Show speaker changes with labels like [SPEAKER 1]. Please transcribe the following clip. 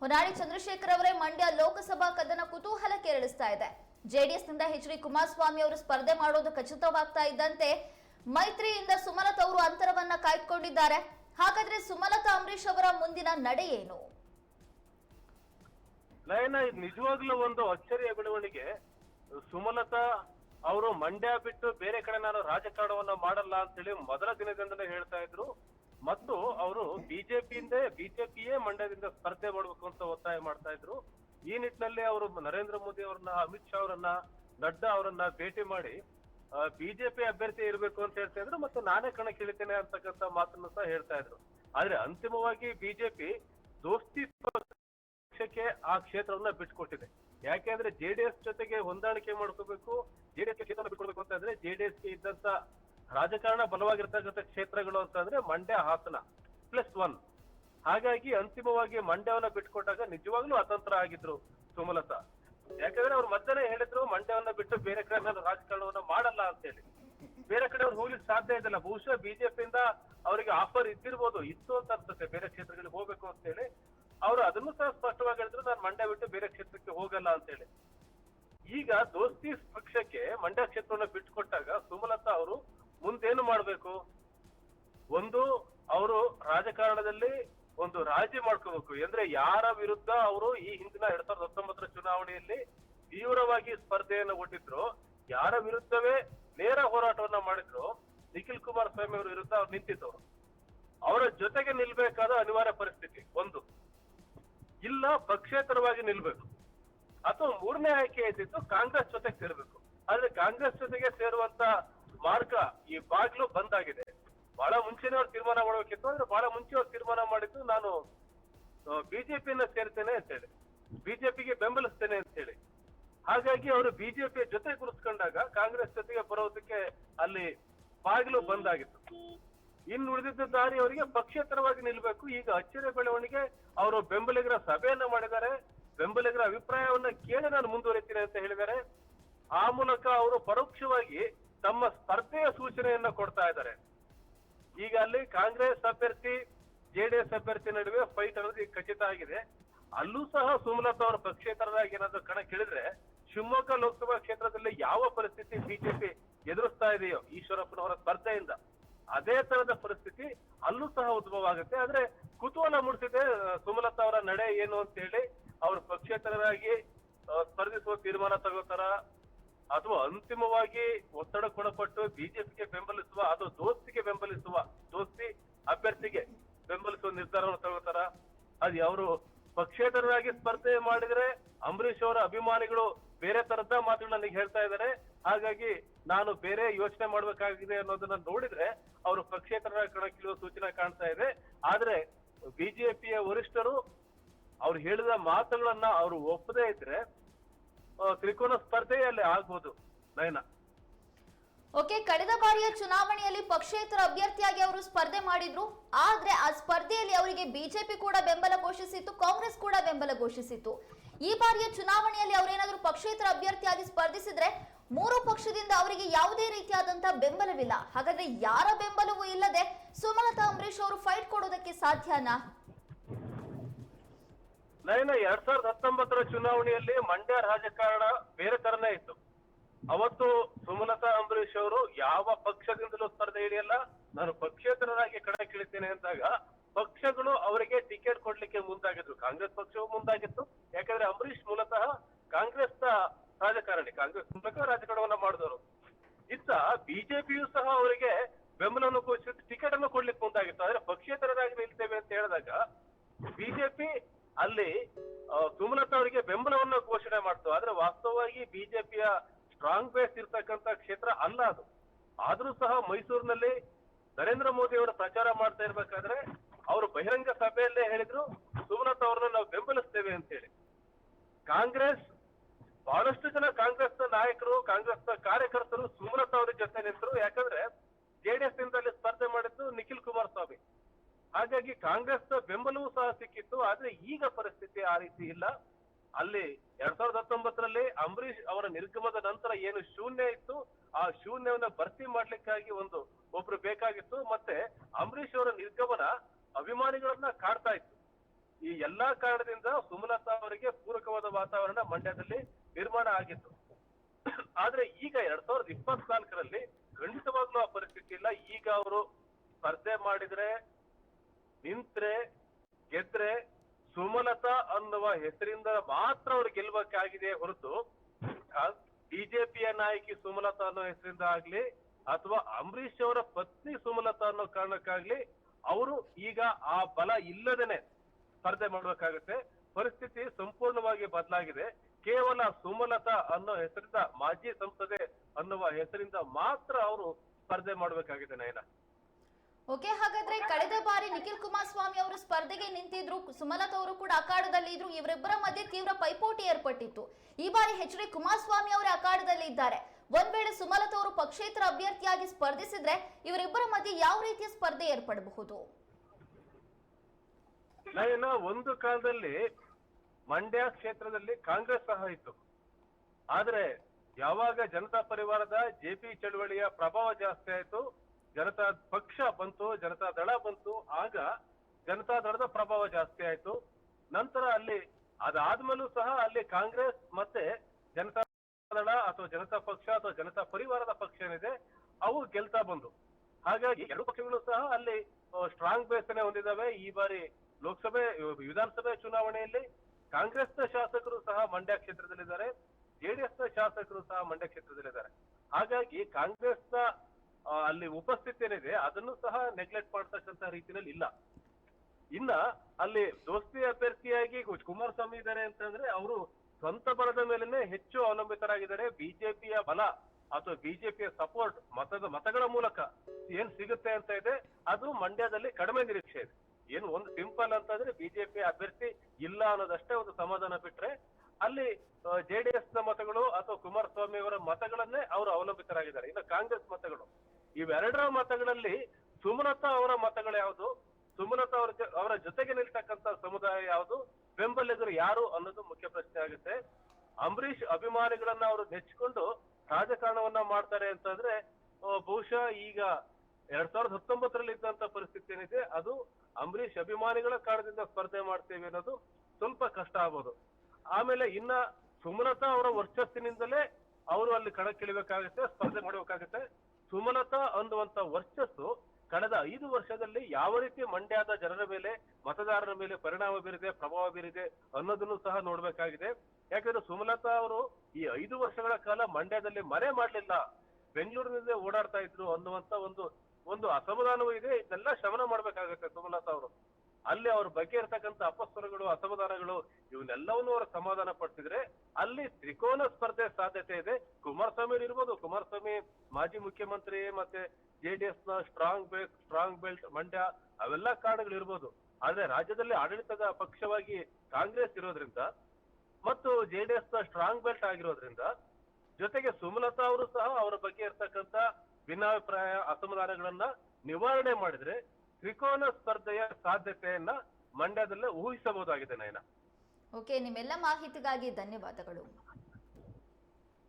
[SPEAKER 1] ಹೊನ್ನಾಳಿ ಚಂದ್ರಶೇಖರ್ ಅವರೇ ಮಂಡ್ಯ ಲೋಕಸಭಾ ಕದನ ಕುತೂಹಲ ಕೆರಳಿಸ್ತಾ ಇದೆ. ಜೆಡಿಎಸ್ನಿಂದ ಎಚ್ ಡಿ ಕುಮಾರಸ್ವಾಮಿ ಅವರು ಸ್ಪರ್ಧೆ ಮಾಡೋದು ಖಚಿತವಾಗ್ತಾ ಇದ್ದಂತೆ ಮೈತ್ರಿಯಿಂದ ಸುಮಲತಾ ಅವರು ಅಂತರವನ್ನ ಕಾಯ್ದುಕೊಂಡಿದ್ದಾರೆ. ಹಾಗಾದ್ರೆ ಸುಮಲತಾ ಅಂಬರೀಶ್ ಅವರ ಮುಂದಿನ ನಡೆ ಏನು?
[SPEAKER 2] ನಯನ ನಿಜವಾಗ್ಲೂ ಒಂದು ಅಚ್ಚರಿಯ ಬೆಳವಣಿಗೆ. ಸುಮಲತಾ ಅವರು ಮಂಡ್ಯ ಬಿಟ್ಟು ಬೇರೆ ಕಡೆ ನಾನು ರಾಜಕಾರಣವನ್ನ ಮಾಡಲ್ಲ ಅಂತೇಳಿ ಮೊದಲ ದಿನದಿಂದಲೇ ಹೇಳ್ತಾ ಇದ್ರು. ಮತ್ತು ಅವರು ಬಿಜೆಪಿಯಿಂದ ಬಿಜೆಪಿಯೇ ಮಂಡ್ಯದಿಂದ ಸ್ಪರ್ಧೆ ಮಾಡಬೇಕು ಅಂತ ಒತ್ತಾಯ ಮಾಡ್ತಾ ಇದ್ರು. ಈ ನಿಟ್ಟಿನಲ್ಲಿ ಅವರು ನರೇಂದ್ರ ಮೋದಿ ಅವ್ರನ್ನ, ಅಮಿತ್ ಶಾ ಅವರನ್ನ, ನಡ್ಡಾ ಅವರನ್ನ ಭೇಟಿ ಮಾಡಿ ಬಿಜೆಪಿ ಅಭ್ಯರ್ಥಿ ಇರಬೇಕು ಅಂತ ಹೇಳ್ತಾ ಇದ್ರು ಮತ್ತು ನಾನೇ ಕಣಕ್ಕೆ ಇಳಿತೇನೆ ಅಂತಕ್ಕಂಥ ಮಾತನ್ನು ಸಹ ಹೇಳ್ತಾ ಇದ್ರು. ಆದ್ರೆ ಅಂತಿಮವಾಗಿ ಬಿಜೆಪಿ ದೋಸ್ತಿ ಪಕ್ಷಕ್ಕೆ ಆ ಕ್ಷೇತ್ರವನ್ನ ಬಿಟ್ಕೊಟ್ಟಿದೆ. ಯಾಕೆಂದ್ರೆ ಜೆಡಿಎಸ್ ಜೊತೆಗೆ ಹೊಂದಾಣಿಕೆ ಮಾಡ್ಕೋಬೇಕು ಜೆಡಿಎಸ್ ಕ್ಷೇತ್ರ ಬಿಟ್ಕೊಡ್ಬೇಕು ಅಂತಂದ್ರೆ ಜೆಡಿಎಸ್ಗೆ ಇದ್ದಂತ ರಾಜಕಾರಣ ಬಲವಾಗಿರ್ತಕ್ಕಂಥ ಕ್ಷೇತ್ರಗಳು ಅಂತಂದ್ರೆ ಮಂಡ್ಯ ಹಾಸನ ಪ್ಲಸ್ ಒನ್ ಹಾಗಾಗಿ ಅಂತಿಮವಾಗಿ ಮಂಡ್ಯವನ್ನ ಬಿಟ್ಕೊಟ್ಟಾಗ ನಿಜವಾಗ್ಲೂ ಅತಂತ್ರ ಆಗಿದ್ರು ಸುಮಲತಾ. ಯಾಕಂದ್ರೆ ಅವ್ರು ಮಧ್ಯಾಹ್ನ ಹೇಳಿದ್ರು ಮಂಡ್ಯವನ್ನ ಬಿಟ್ಟು ಬೇರೆ ಕಡೆ ನಾನು ರಾಜಕಾರಣವನ್ನ ಮಾಡಲ್ಲ ಅಂತ ಹೇಳಿ. ಬೇರೆ ಕಡೆ ಅವ್ರು ಹೋಗ್ಲಿಕ್ಕೆ ಸಾಧ್ಯ ಇದಿಲ್ಲ ಬಹುಶಃ ಬಿಜೆಪಿಯಿಂದ ಅವರಿಗೆ ಆಫರ್ ಇದ್ದಿರ್ಬೋದು. ಇತ್ತು ಅಂತ ಅನ್ಸುತ್ತೆ. ಬೇರೆ ಕ್ಷೇತ್ರಗಳಿಗೆ ಹೋಗ್ಬೇಕು ಅಂತ ಹೇಳಿ. ಅವರು ಅದನ್ನು ಸಹ ಸ್ಪಷ್ಟವಾಗಿ ಹೇಳಿದ್ರು, ನಾನು ಮಂಡ್ಯ ಬಿಟ್ಟು ಬೇರೆ ಕ್ಷೇತ್ರಕ್ಕೆ ಹೋಗಲ್ಲ ಅಂತ ಹೇಳಿ. ಈಗ ದೋಸ್ತಿ ಪಕ್ಷಕ್ಕೆ ಮಂಡ್ಯ ಕ್ಷೇತ್ರವನ್ನ ಬಿಟ್ಟುಕೊಟ್ಟಾಗ ರಾಜಕಾರಣದಲ್ಲಿ ಒಂದು ರಾಜಿ ಮಾಡ್ಕೋಬೇಕು. ಅಂದ್ರೆ ಯಾರ ವಿರುದ್ಧ ಅವರು ಈ ಹಿಂದಿನ ಎರಡ್ ಸಾವಿರದ ಹತ್ತೊಂಬತ್ತರ ಚುನಾವಣೆಯಲ್ಲಿ ತೀವ್ರವಾಗಿ ಸ್ಪರ್ಧೆಯನ್ನು ಒಡ್ಡಿದ್ರು ಯಾರ ವಿರುದ್ಧವೇ ನೇರ ಹೋರಾಟವನ್ನ ಮಾಡಿದ್ರು, ನಿಖಿಲ್ ಕುಮಾರ್ ಸ್ವಾಮಿ ಅವರ ವಿರುದ್ಧ ಅವ್ರು ನಿಂತಿದ್ದವರು. ಅವರ ಜೊತೆಗೆ ನಿಲ್ಬೇಕಾದ ಅನಿವಾರ್ಯ ಪರಿಸ್ಥಿತಿ ಒಂದು. ಇಲ್ಲ, ಪಕ್ಷೇತರವಾಗಿ ನಿಲ್ಬೇಕು. ಅಥವಾ ಮೂರನೇ ಆಯ್ಕೆ ಇದ್ದಿದ್ದು ಕಾಂಗ್ರೆಸ್ ಜೊತೆಗೆ ಸೇರ್ಬೇಕು. ಆದ್ರೆ ಕಾಂಗ್ರೆಸ್ ಜೊತೆಗೆ ಸೇರುವಂತ ಮಾರ್ಗ ಈ ಬಾಗ್ಲು ಬಂದಾಗಿದೆ. ಬಹಳ ಮುಂಚೆನೆ ಅವ್ರು ತೀರ್ಮಾನ ಮಾಡಬೇಕಿತ್ತು ಅಂದ್ರೆ ಬಹಳ ಮುಂಚೆ ಅವ್ರು ತೀರ್ಮಾನ ಮಾಡಿದ್ದು ನಾನು ಬಿಜೆಪಿಯನ್ನ ಸೇರ್ತೇನೆ ಅಂತ ಹೇಳಿ. ಬಿಜೆಪಿಗೆ ಬೆಂಬಲಿಸ್ತೇನೆ ಅಂತ ಹೇಳಿ. ಹಾಗಾಗಿ ಅವರು ಬಿಜೆಪಿಯ ಜೊತೆ ಕುರಿಸ್ಕೊಂಡಾಗ ಕಾಂಗ್ರೆಸ್ ಜೊತೆಗೆ ಬರೋದಕ್ಕೆ ಅಲ್ಲಿ ಬಾಗಿಲು ಬಂದಾಗಿತ್ತು. ಇನ್ನು ಉಳಿದಿದ್ದ ದಾರಿ ಅವರಿಗೆ ಪಕ್ಷೇತರವಾಗಿ ನಿಲ್ಬೇಕು. ಈಗ ಅಚ್ಚರಿ ಬೆಳವಣಿಗೆ, ಅವರು ಬೆಂಬಲಿಗರ ಸಭೆಯನ್ನ ಮಾಡಿದ್ದಾರೆ. ಬೆಂಬಲಿಗರ ಅಭಿಪ್ರಾಯವನ್ನ ಕೇಳಿ ನಾನು ಮುಂದುವರಿತೀನಿ ಅಂತ ಹೇಳಿದ್ದಾರೆ. ಆ ಮೂಲಕ ಅವರು ಪರೋಕ್ಷವಾಗಿ ತಮ್ಮ ಸ್ಪರ್ಧೆಯ ಸೂಚನೆಯನ್ನ ಕೊಡ್ತಾ ಇದ್ದಾರೆ. ಈಗ ಅಲ್ಲಿ ಕಾಂಗ್ರೆಸ್ ಅಭ್ಯರ್ಥಿ, ಜೆಡಿಎಸ್ ಅಭ್ಯರ್ಥಿ ನಡುವೆ ಫೈಟ್ ಅನ್ನೋದು ಖಚಿತ ಆಗಿದೆ. ಅಲ್ಲೂ ಸಹ ಸುಮಲತಾ ಅವರ ಪಕ್ಷೇತರರಾಗಿ ಏನಾದ್ರು ಕಣಕ್ಕಿಳಿದ್ರೆ ಶಿವಮೊಗ್ಗ ಲೋಕಸಭಾ ಕ್ಷೇತ್ರದಲ್ಲಿ ಯಾವ ಪರಿಸ್ಥಿತಿ ಬಿಜೆಪಿ ಎದುರಿಸ್ತಾ ಇದೆಯೋ, ಈಶ್ವರಪ್ಪನವರ ಸ್ಪರ್ಧೆಯಿಂದ, ಅದೇ ತರದ ಪರಿಸ್ಥಿತಿ ಅಲ್ಲೂ ಸಹ ಉದ್ಭವ ಆಗುತ್ತೆ ಆದ್ರೆ ಕುತೂಹಲ ಮೂಡಿಸಿದೆ ಸುಮಲತಾ ಅವರ ನಡೆ ಏನು ಅಂತ ಹೇಳಿ, ಅವರು ಪಕ್ಷೇತರರಾಗಿ ಸ್ಪರ್ಧಿಸುವ ತೀರ್ಮಾನ ತಗೋತಾರ ಅಥವಾ ಅಂತಿಮವಾಗಿ ಒತ್ತಡಕ್ಕೊಳಪಟ್ಟು ಬಿಜೆಪಿಗೆ ಬೆಂಬಲಿಸುವ ಅಥವಾ ದೋಸ್ತಿಗೆ ಬೆಂಬಲಿಸುವ, ದೋಸ್ತಿ ಅಭ್ಯರ್ಥಿಗೆ ಬೆಂಬಲಿಸುವ ನಿರ್ಧಾರವನ್ನು ತಗೋತಾರ ಅದು ಅವರು ಪಕ್ಷೇತರರಾಗಿ ಸ್ಪರ್ಧೆ ಮಾಡಿದ್ರೆ ಅಂಬರೀಶ್ ಅವರ ಅಭಿಮಾನಿಗಳು ಬೇರೆ ತರದ ಮಾತುಗಳು ನನಗೆ ಹೇಳ್ತಾ ಇದ್ದಾರೆ. ಹಾಗಾಗಿ ನಾನು ಬೇರೆ ಯೋಚನೆ ಮಾಡ್ಬೇಕಾಗಿದೆ ಅನ್ನೋದನ್ನ ನೋಡಿದ್ರೆ ಅವರು ಪಕ್ಷೇತರ ಕಣಕ್ಕಿಳುವ ಸೂಚನೆ ಕಾಣ್ತಾ ಇದೆ. ಆದ್ರೆ ಬಿಜೆಪಿಯ ವರಿಷ್ಠರು ಅವ್ರು ಹೇಳಿದ ಮಾತುಗಳನ್ನ ಅವರು ಒಪ್ಪದೇ ಇದ್ರೆ ತ್ರಿಕೋನ ಸ್ಪರ್ಧೆಯಲ್ಲಿ ಆಗ್ಬೋದು, ನಯನ.
[SPEAKER 1] ಓಕೆ, ಕಳೆದ ಬಾರಿಯ ಚುನಾವಣೆಯಲ್ಲಿ ಪಕ್ಷೇತರ ಅಭ್ಯರ್ಥಿಯಾಗಿ ಅವರು ಸ್ಪರ್ಧೆ ಮಾಡಿದ್ರು. ಆದ್ರೆ ಆ ಸ್ಪರ್ಧೆಯಲ್ಲಿ ಅವರಿಗೆ ಬಿಜೆಪಿ ಕೂಡ ಬೆಂಬಲ ಘೋಷಿಸಿತ್ತು, ಕಾಂಗ್ರೆಸ್ ಕೂಡ ಬೆಂಬಲ ಘೋಷಿಸಿತ್ತು. ಈ ಬಾರಿಯ ಚುನಾವಣೆಯಲ್ಲಿ ಅವರೇನಾದ್ರೂ ಪಕ್ಷೇತರ ಅಭ್ಯರ್ಥಿಯಾಗಿ ಸ್ಪರ್ಧಿಸಿದ್ರೆ ಮೂರು ಪಕ್ಷದಿಂದ ಅವರಿಗೆ ಯಾವುದೇ ರೀತಿಯಾದಂತಹ ಬೆಂಬಲವಿಲ್ಲ. ಹಾಗಾದ್ರೆ ಯಾರ ಬೆಂಬಲವೂ ಇಲ್ಲದೆ ಸುಮಲತಾ ಅಂಬರೀಶ್ ಅವರು ಫೈಟ್ ಕೊಡೋದಕ್ಕೆ ಸಾಧ್ಯನಾ?
[SPEAKER 2] ನಯನ ಎರಡ್ ಸಾವಿರದ ಹತ್ತೊಂಬತ್ತರ ಚುನಾವಣೆಯಲ್ಲಿ ಮಂಡ್ಯ ರಾಜಕಾರಣ ಬೇರೆ ತರನೇ ಇತ್ತು. ಅವತ್ತು ಸುಮಲತಾ ಅಂಬರೀಶ್ ಅವರು ಯಾವ ಪಕ್ಷದಿಂದಲೂ ಸ್ಪರ್ಧೆ ಹಿಡಿಯಲ್ಲ, ನಾನು ಪಕ್ಷೇತರರಾಗಿ ಕಣಕ್ಕಿಳಿತೇನೆ ಅಂದಾಗ ಪಕ್ಷಗಳು ಅವರಿಗೆ ಟಿಕೆಟ್ ಕೊಡ್ಲಿಕ್ಕೆ ಮುಂದಾಗಿದ್ರು. ಕಾಂಗ್ರೆಸ್ ಪಕ್ಷವು ಮುಂದಾಗಿತ್ತು. ಯಾಕಂದ್ರೆ ಅಂಬರೀಶ್ ಮೂಲತಃ ಕಾಂಗ್ರೆಸ್ ರಾಜಕಾರಣಿ, ಕಾಂಗ್ರೆಸ್ ಮೂಲಕ ರಾಜಕಾರಣವನ್ನ ಮಾಡಿದವರು. ಇತ್ತ ಬಿಜೆಪಿಯು ಸಹ ಅವರಿಗೆ ಘೋಷಣೆ ಮಾಡ್ತು. ಆದ್ರೆ ವಾಸ್ತವವಾಗಿ ಬಿಜೆಪಿಯ ಸ್ಟ್ರಾಂಗ್ ಬೇಸ್ ಇರ್ತಕ್ಕಂತ ಕ್ಷೇತ್ರ ಅಲ್ಲ ಅದು. ಆದ್ರೂ ಸಹ ಮೈಸೂರಿನಲ್ಲಿ ನರೇಂದ್ರ ಮೋದಿ ಅವರು ಪ್ರಚಾರ ಮಾಡ್ತಾ ಇರ್ಬೇಕಾದ್ರೆ ಅವರು ಬಹಿರಂಗ ಸಭೆಯಲ್ಲೇ ಹೇಳಿದ್ರು, ಸುಮಲತಾ ಅವರನ್ನ ನಾವು ಬೆಂಬಲಿಸ್ತೇವೆ ಅಂತ ಹೇಳಿ. ಕಾಂಗ್ರೆಸ್, ಬಹಳಷ್ಟು ಜನ ಕಾಂಗ್ರೆಸ್ ನಾಯಕರು ಕಾಂಗ್ರೆಸ್ ಕಾರ್ಯಕರ್ತರು ಸುಮಲತಾ ಅವರ ಜೊತೆ ನಿಂತರು. ಯಾಕಂದ್ರೆ ಜೆಡಿಎಸ್ ನಿಂದಲೇ ಸ್ಪರ್ಧೆ ಮಾಡಿದ್ದು ನಿಖಿಲ್ ಕುಮಾರಸ್ವಾಮಿ. ಹಾಗಾಗಿ ಕಾಂಗ್ರೆಸ್ ಬೆಂಬಲವೂ ಸಹ ಸಿಕ್ಕಿತ್ತು. ಆದ್ರೆ ಈಗ ಪರಿಸ್ಥಿತಿ ಆ ರೀತಿ ಇಲ್ಲ. ಅಲ್ಲಿ ಎರಡ್ ಸಾವಿರದ ಹತ್ತೊಂಬತ್ತರಲ್ಲಿ ಅಂಬರೀಷ್ ಅವರ ನಿರ್ಗಮದ ನಂತರ ಏನು ಶೂನ್ಯ ಇತ್ತು, ಆ ಶೂನ್ಯವನ್ನ ಭರ್ತಿ ಮಾಡ್ಲಿಕ್ಕಾಗಿ ಒಂದು ಒಬ್ರು ಬೇಕಾಗಿತ್ತು. ಮತ್ತೆ ಅಂಬರೀಷ್ ಅವರ ನಿರ್ಗಮನ ಅಭಿಮಾನಿಗಳನ್ನ ಕಾಡ್ತಾ ಇತ್ತು. ಈ ಎಲ್ಲಾ ಕಾರಣದಿಂದ ಸುಮಲತಾ ಅವರಿಗೆ ಪೂರಕವಾದ ವಾತಾವರಣ ಮಂಡ್ಯದಲ್ಲಿ ನಿರ್ಮಾಣ ಆಗಿತ್ತು. ಆದ್ರೆ ಈಗ ಎರಡ್ ಸಾವಿರದ ಇಪ್ಪತ್ನಾಲ್ಕರಲ್ಲಿ ಖಂಡಿತವಾಗ್ಲೂ ಆ ಪರಿಸ್ಥಿತಿ ಇಲ್ಲ. ಈಗ ಅವರು ಸ್ಪರ್ಧೆ ಮಾಡಿದ್ರೆ, ನಿಂತ್ರೆ, ಗೆದ್ರೆ ಸುಮಲತಾ ಅನ್ನುವ ಹೆಸರಿಂದ ಮಾತ್ರ ಅವ್ರು ಗೆಲ್ಲಬೇಕಾಗಿದೆ ಹೊರತು ಬಿಜೆಪಿಯ ನಾಯಕಿ ಸುಮಲತಾ ಅನ್ನೋ ಹೆಸರಿಂದ ಆಗ್ಲಿ, ಅಥವಾ ಅಂಬರೀಷ್ ಅವರ ಪತ್ನಿ ಸುಮಲತಾ ಅನ್ನೋ ಕಾರಣಕ್ಕಾಗ್ಲಿ, ಅವರು ಈಗ ಆ ಬಲ ಇಲ್ಲದೇನೆ ಸ್ಪರ್ಧೆ ಮಾಡಬೇಕಾಗುತ್ತೆ. ಪರಿಸ್ಥಿತಿ ಸಂಪೂರ್ಣವಾಗಿ ಬದಲಾಗಿದೆ. ಕೇವಲ ಸುಮಲತಾ ಅನ್ನೋ ಹೆಸರಿಂದ ಮಾಜಿ ಸಂಸದೆ ಅನ್ನುವ ಹೆಸರಿಂದ ಮಾತ್ರ ಅವರು ಸ್ಪರ್ಧೆ ಮಾಡ್ಬೇಕಾಗಿದೆ ನಯನ.
[SPEAKER 1] ಓಕೆ, ಹಾಗಾದ್ರೆ ಕಳೆದ ಬಾರಿ ನಿಖಿಲ್ ಕುಮಾರ್ ಸ್ವಾಮಿ ಅವರು ಸ್ಪರ್ಧೆಗೆ ನಿಂತಿದ್ರು. ಸುಮಲತಾ ಅವರು ಕೂಡ ಅಖಾಡದಲ್ಲಿ ಇದ್ರು. ಇವರಿಬ್ಬರ ಮಧ್ಯೆ ತೀವ್ರ ಪೈಪೋಟಿ ಏರ್ಪಟ್ಟಿತ್ತು. ಈ ಬಾರಿ ಎಚ್ ಡಿ ಕುಮಾರಸ್ವಾಮಿ ಅವರೇ ಅಖಾಡದಲ್ಲಿ ಇದ್ದಾರೆ. ಒಂದ್ ವೇಳೆ ಸುಮಲತಾ ಅವರು ಪಕ್ಷೇತರ ಅಭ್ಯರ್ಥಿಯಾಗಿ ಸ್ಪರ್ಧಿಸಿದ್ರೆ ಇವರಿಬ್ಬರ ಮಧ್ಯೆ ಯಾವ ರೀತಿಯ ಸ್ಪರ್ಧೆ ಏರ್ಪಡಬಹುದು?
[SPEAKER 2] ಒಂದು ಕಾಲದಲ್ಲಿ ಮಂಡ್ಯ ಕ್ಷೇತ್ರದಲ್ಲಿ ಕಾಂಗ್ರೆಸ್ ಸಹ ಇತ್ತು. ಆದ್ರೆ ಯಾವಾಗ ಜನತಾ ಪರಿವಾರದ ಜೆಪಿ ಚಳುವಳಿಯ ಪ್ರಭಾವ ಜಾಸ್ತಿ ಆಯ್ತು ಜನತಾ ಪಕ್ಷ ಬಂತು, ಜನತಾ ದಳ ಬಂತು, ಆಗ ಜನತಾ ದಳದ ಪ್ರಭಾವ ಜಾಸ್ತಿ ಆಯ್ತು. ನಂತರ ಅಲ್ಲಿ ಅದಾದ್ಮೇಲೂ ಸಹ ಅಲ್ಲಿ ಕಾಂಗ್ರೆಸ್ ಮತ್ತೆ ಜನತಾ ದಳ ಅಥವಾ ಜನತಾ ಪಕ್ಷ ಅಥವಾ ಜನತಾ ಪರಿವಾರದ ಪಕ್ಷ ಏನಿದೆ, ಅವು ಗೆಲ್ತಾ ಬಂದು. ಹಾಗಾಗಿ ಎರಡು ಪಕ್ಷಗಳು ಸಹ ಅಲ್ಲಿ ಸ್ಟ್ರಾಂಗ್ ಬೇಸನೆ ಹೊಂದಿದ್ದಾವೆ. ಈ ಬಾರಿ ಲೋಕಸಭೆ, ವಿಧಾನಸಭೆ ಚುನಾವಣೆಯಲ್ಲಿ ಕಾಂಗ್ರೆಸ್ನ ಶಾಸಕರು ಸಹ ಮಂಡ್ಯ ಕ್ಷೇತ್ರದಲ್ಲಿದ್ದಾರೆ ಜೆಡಿಎಸ್ನ ಶಾಸಕರು ಸಹ ಮಂಡ್ಯ ಕ್ಷೇತ್ರದಲ್ಲಿದ್ದಾರೆ. ಹಾಗಾಗಿ ಕಾಂಗ್ರೆಸ್ನ ಅಲ್ಲಿ ಉಪಸ್ಥಿತಿ ಏನಿದೆ ಅದನ್ನು ಸಹ ನೆಗ್ಲೆಕ್ಟ್ ಮಾಡ್ತಕ್ಕಂತ ರೀತಿಯಲ್ಲಿ ಇಲ್ಲ. ಇನ್ನ ಅಲ್ಲಿ ದೋಸ್ತಿ ಅಭ್ಯರ್ಥಿಯಾಗಿ ಕುಮಾರಸ್ವಾಮಿ ಇದ್ದಾರೆ ಅಂತಂದ್ರೆ ಅವರು ಸ್ವಂತ ಬಲದ ಮೇಲೆನೆ ಹೆಚ್ಚು ಅವಲಂಬಿತರಾಗಿದ್ದಾರೆ. ಬಿಜೆಪಿಯ ಬಲ ಅಥವಾ ಬಿಜೆಪಿಯ ಸಪೋರ್ಟ್ ಮತದ ಮತಗಳ ಮೂಲಕ ಏನ್ ಸಿಗುತ್ತೆ ಅಂತ ಇದೆ. ಅದು ಮಂಡ್ಯದಲ್ಲಿ ಕಡಿಮೆ ನಿರೀಕ್ಷೆ ಇದೆ. ಏನು ಒಂದು ಸಿಂಪಲ್ ಅಂತಂದ್ರೆ ಬಿಜೆಪಿ ಅಭ್ಯರ್ಥಿ ಇಲ್ಲ ಅನ್ನೋದಷ್ಟೇ ಒಂದು ಸಮಾಧಾನ ಬಿಟ್ರೆ ಅಲ್ಲಿ ಜೆಡಿಎಸ್ನ ಮತಗಳು ಅಥವಾ ಕುಮಾರಸ್ವಾಮಿ ಅವರ ಮತಗಳನ್ನೇ ಅವರು ಅವಲಂಬಿತರಾಗಿದ್ದಾರೆ. ಇನ್ನು ಕಾಂಗ್ರೆಸ್ ಮತಗಳು. ಇವೆರಡರ ಮತಗಳಲ್ಲಿ ಸುಮಲತಾ ಅವರ ಮತಗಳು ಯಾವುದು? ಸುಮಲತಾ ಅವರ ಅವರ ಜೊತೆಗೆ ನಿಲ್ತಕ್ಕಂತ ಸಮುದಾಯ ಯಾವುದು? ಬೆಂಬಲಿಗರು ಯಾರು ಅನ್ನೋದು ಮುಖ್ಯ ಪ್ರಶ್ನೆ ಆಗುತ್ತೆ. ಅಂಬರೀಷ್ ಅಭಿಮಾನಿಗಳನ್ನ ಅವರು ನೆಚ್ಚಿಕೊಂಡು ರಾಜಕಾರಣವನ್ನ ಮಾಡ್ತಾರೆ ಅಂತಂದ್ರೆ ಬಹುಶಃ ಈಗ ಎರಡ್ ಸಾವಿರದ ಹತ್ತೊಂಬತ್ತರಲ್ಲಿ ಇದ್ದಂತ ಪರಿಸ್ಥಿತಿ ಏನಿದೆ, ಅದು ಅಂಬರೀಷ್ ಅಭಿಮಾನಿಗಳ ಕಾರಣದಿಂದ ಸ್ಪರ್ಧೆ ಮಾಡ್ತೇವೆ ಅನ್ನೋದು ಸ್ವಲ್ಪ ಕಷ್ಟ ಆಗ್ಬೋದು. ಆಮೇಲೆ ಇನ್ನ ಸುಮಲತಾ ಅವರ ವರ್ಚಸ್ಸಿನಿಂದಲೇ ಅವರು ಅಲ್ಲಿ ಕಣಕ್ಕಿಳಿಬೇಕಾಗುತ್ತೆ, ಸ್ಪರ್ಧೆ ಮಾಡಬೇಕಾಗುತ್ತೆ. ಸುಮಲತಾ ಅನ್ನುವಂತ ವರ್ಚಸ್ಸು ಕಳೆದ ಐದು ವರ್ಷದಲ್ಲಿ ಯಾವ ರೀತಿ ಮಂಡ್ಯದ ಜನರ ಮೇಲೆ, ಮತದಾರರ ಮೇಲೆ ಪರಿಣಾಮ ಬೀರಿದೆ, ಪ್ರಭಾವ ಬೀರಿದೆ ಅನ್ನೋದನ್ನು ಸಹ ನೋಡ್ಬೇಕಾಗಿದೆ. ಯಾಕಂದ್ರೆ ಸುಮಲತಾ ಅವರು ಈ ಐದು ವರ್ಷಗಳ ಕಾಲ ಮಂಡ್ಯದಲ್ಲಿ ಮನೆ ಮಾಡ್ಲಿಲ್ಲ. ಬೆಂಗಳೂರಿನಿಂದ ಓಡಾಡ್ತಾ ಇದ್ರು ಅನ್ನುವಂತ ಒಂದು ಒಂದು ಅಸಮಾಧಾನವೂ ಇದೆ. ಇದೆಲ್ಲ ಶಮನ ಮಾಡ್ಬೇಕಾಗತ್ತೆ ಸುಮಲತಾ ಅವರು. ಅಲ್ಲಿ ಅವ್ರ ಬಗ್ಗೆ ಇರ್ತಕ್ಕಂಥ ಅಪಸ್ವರಗಳು, ಅಸಮಾಧಾನಗಳು, ಇವನ್ನೆಲ್ಲವನ್ನೂ ಅವರು ಸಮಾಧಾನ ಪಡಿಸಿದ್ರೆ ಅಲ್ಲಿ ತ್ರಿಕೋನ ಸ್ಪರ್ಧೆ ಸಾಧ್ಯತೆ ಇದೆ. ಕುಮಾರಸ್ವಾಮಿ ಇರ್ಬೋದು. ಕುಮಾರಸ್ವಾಮಿ ಮಾಜಿ ಮುಖ್ಯಮಂತ್ರಿ ಮತ್ತೆ ಜೆಡಿಎಸ್ನ strong belt strong belt Mandya ಅವೆಲ್ಲ ಕಾರಣಗಳು ಇರ್ಬೋದು. ಆದ್ರೆ ರಾಜ್ಯದಲ್ಲಿ ಆಡಳಿತದ ಪಕ್ಷವಾಗಿ ಕಾಂಗ್ರೆಸ್ ಇರೋದ್ರಿಂದ ಮತ್ತು ಜೆಡಿಎಸ್ನ ಸ್ಟ್ರಾಂಗ್ ಬೆಲ್ಟ್ ಆಗಿರೋದ್ರಿಂದ ಜೊತೆಗೆ ಸುಮಲತಾ ಅವರು ಸಹ ಅವರ ಬಗ್ಗೆ ಇರ್ತಕ್ಕಂತ ಭಿನ್ನಾಭಿಪ್ರಾಯ, ಅಸಮಾಧಾನಗಳನ್ನ ನಿವಾರಣೆ ಮಾಡಿದ್ರೆ ತ್ರಿಕೋನ ಸ್ಪರ್ಧೆಯ ಸಾಧ್ಯತೆಯನ್ನ ಮಂಡ್ಯದಲ್ಲೇ ಊಹಿಸಬಹುದಾಗಿದೆ ನಯನ.
[SPEAKER 1] ಓಕೆ, ನಿಮ್ಮೆಲ್ಲ ಮಾಹಿತಿಗಾಗಿ ಧನ್ಯವಾದಗಳು.